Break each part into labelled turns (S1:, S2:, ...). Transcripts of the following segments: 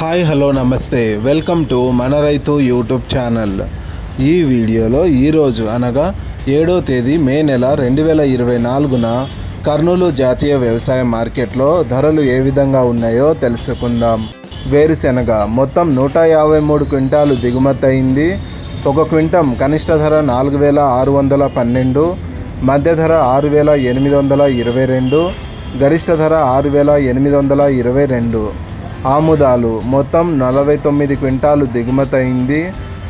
S1: Hi hello నమస్తే. Welcome to మన రైతు యూట్యూబ్ ఛానల్. ఈ వీడియోలో ఈరోజు అనగా ఏడో తేదీ మే నెల రెండు వేల ఇరవై నాలుగున కర్నూలు జాతీయ వ్యవసాయ మార్కెట్లో ధరలు ఏ విధంగా ఉన్నాయో తెలుసుకుందాం. వేరుశెనగ మొత్తం నూట యాభై మూడు క్వింటాలు దిగుమతి అయింది. ఒక క్వింటం కనిష్ట ధర నాలుగు వేల ఆరు వందల పన్నెండు మధ్య ధర ఆరు వేల ఎనిమిది వందల ఇరవై రెండు గరిష్ట ధర ఆరు వేల ఎనిమిది వందల ఇరవై రెండు. ఆముదాలు మొత్తం నలభై తొమ్మిది క్వింటాలు దిగుమతి అయింది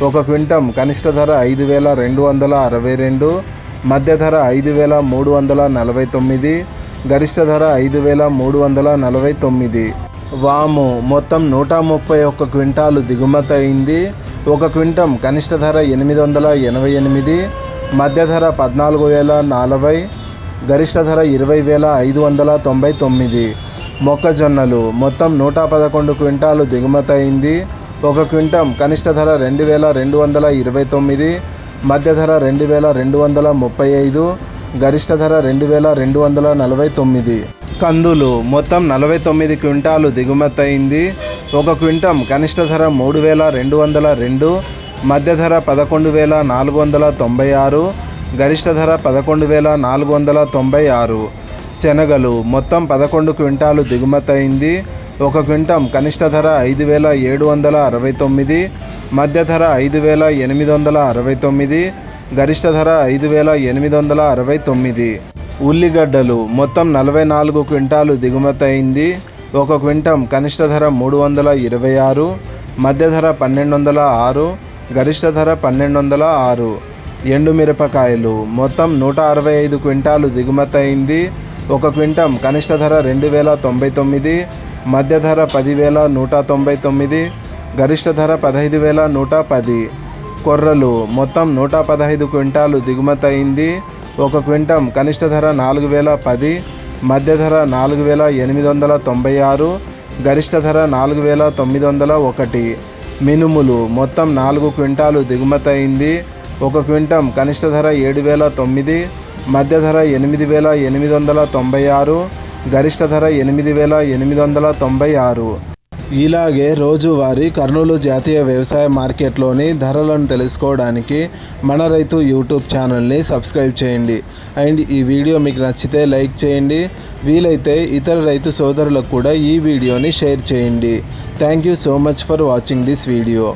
S1: ఒక క్వింటం కనిష్ట ధర ఐదు వేల రెండు వందల అరవై రెండు మధ్య ధర ఐదు వేల మూడు వందల నలభై తొమ్మిది గరిష్ట ధర ఐదు వేల మూడు వందల నలభై తొమ్మిది. వాము మొత్తం నూట ముప్పై ఒక్క క్వింటాలు దిగుమతి అయింది ఒక క్వింటం కనిష్ట ధర ఎనిమిది వందల ఎనభై ఎనిమిది మధ్య ధర పద్నాలుగు వేల నలభై గరిష్ట ధర ఇరవై వేల ఐదు వందల తొంభై తొమ్మిది. మొక్కజొన్నలు. మొత్తం నూట పదకొండు క్వింటాలు దిగుమతయింది ఒక క్వింటం కనిష్ట ధర రెండు వేల రెండు వందల ఇరవై తొమ్మిది మధ్య ధర రెండు వేల రెండు వందల ముప్పై ఐదు గరిష్ట ధర రెండు వేల రెండు వందల నలభై తొమ్మిది. కందులు మొత్తం నలభై తొమ్మిది క్వింటాలు దిగుమతి అయింది. ఒక క్వింటం కనిష్ట ధర మూడు వేల రెండు వందల రెండు మధ్య ధర పదకొండు వేల నాలుగు వందల తొంభై ఆరు గరిష్ట ధర పదకొండు వేల నాలుగు వందల తొంభై ఆరు. శనగలు. మొత్తం పదకొండు క్వింటాలు దిగుమతి అయింది. ఒక క్వింటం కనిష్ట ధర ఐదు వేల ఏడు వందల అరవై తొమ్మిది మధ్య ధర ఐదు వేల ఎనిమిది వందల అరవై తొమ్మిది గరిష్ట ధర ఐదు వేల ఎనిమిది వందల అరవై తొమ్మిది. ఉల్లిగడ్డలు. మొత్తం నలభై నాలుగు క్వింటాలు దిగుమతి అయింది. ఒక క్వింటం కనిష్ట ధర మూడు వందల ఇరవై ఆరు మధ్య ధర పన్నెండు వందల ఆరు గరిష్ట ధర పన్నెండు వందల ఆరు. ఎండుమిరపకాయలు మొత్తం నూట అరవై ఐదు క్వింటాలు దిగుమతి అయింది. ఒక క్వింటం కనిష్ట ధర రెండు వేల తొంభై తొమ్మిది మధ్య ధర పదివేల నూట తొంభై తొమ్మిది గరిష్ట ధర పదహైదు వేల నూట పది. కొర్రలు మొత్తం నూట పదహైదు క్వింటాలు దిగుమతి అయింది. ఒక క్వింటం కనిష్ట ధర నాలుగు వేల పది మధ్య ధర నాలుగు వేల ఎనిమిది వందల తొంభై ఆరు గరిష్ట ధర నాలుగు వేల తొమ్మిది వందల ఒకటి. మినుములు మొత్తం నాలుగు క్వింటాలు దిగుమతి అయింది. ఒక క్వింటం కనిష్ట ధర ఏడు వేల తొమ్మిది మధ్య ధర ఎనిమిది వేల ఎనిమిది వందల తొంభై ఆరు గరిష్ట ధర ఎనిమిది వేల ఎనిమిది వందల తొంభై ఆరు. ఇలాగే రోజువారీ కర్నూలు జాతీయ వ్యవసాయ మార్కెట్లోని ధరలను తెలుసుకోవడానికి మన రైతు యూట్యూబ్ ఛానల్ని సబ్స్క్రైబ్ చేయండి. అండ్ ఈ వీడియో మీకు నచ్చితే లైక్ చేయండి. వీలైతే ఇతర రైతు సోదరులకు కూడా ఈ వీడియోని షేర్ చేయండి. Thank you so much for watching this video.